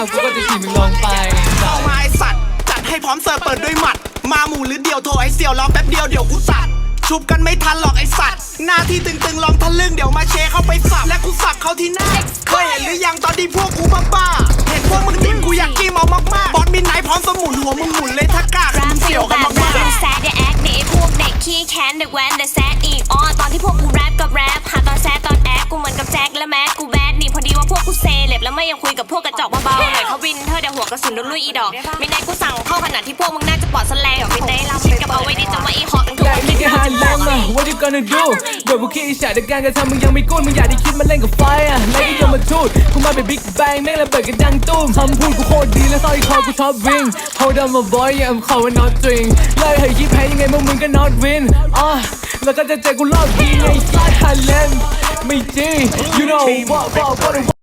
มากูก็จะขี่มึงลงไปเข้ามาไอสัตว์จัดให้พร้อมเสิร์ฟเปิดด้วยหมัด มาหมู่หรือเดียวโทรไอเสี่ยวรอแป๊บเดียวเดี๋ยวกูสัตว์ชุบกันไม่ทันหรอกไอสัตว์หน้าที่ตึงๆลองทะลึ่งเดี๋ยวมาเชเข้าไปสับและกูสับเขาที่หน้าเคยเห็นหรือยังตอนที่พวกกูบ้าๆเห็นพวกมึงจิ้มกูอยากกิ้มเอามากๆบอสมินไนท์พร้อมสมุนหัวมึงหมุนเลยถ้ากล้าคือรัมึกงฟิเสี่ยลวกันแบบมากนั้นแซดอย่าแอคนี่ไอ้พวกเด็กขี้แค้นเด็กแว้นแต่แซดอีกอ๋อตอนที่พวกกูแรปกับแรปหา เลบแล้วไม่ยังคุยกับพวกกระจอกเบาๆหน่อยเขาวินเธอเดี๋ยวหัวกระสุนโดนลุยอีดอกมินไนกูสั่งเข้าขนาดที่พวกมึงน่าจะปลอดแสลงมินไนเราคิดกับเอาไว้ดีจังว่าอีหอกกันทุกได้คนนี่แค่หันแรงมา What you gonna do โดยพวกขี้อิจฉาแต่การกระทำมึงยังไม่กุ้นมึงอยากได้คิดมาเล่นกับไฟอะแล้วก็ยังมาทูดกูมาเป็นบิ๊กแบงแม่งระเบิดกันดังตุ้มคำพูดกูโคตรดีและสร้อยคอกูชอบวิ่ง Hold on my boy yeah I'm calling not string เลยให้ยี่แพ้ยังไงพวกมึงก็ not win อะแล้วก็จะเจอกูรอบยิงไอ้สัตว์ฮันเลนไม่จริง you know what what what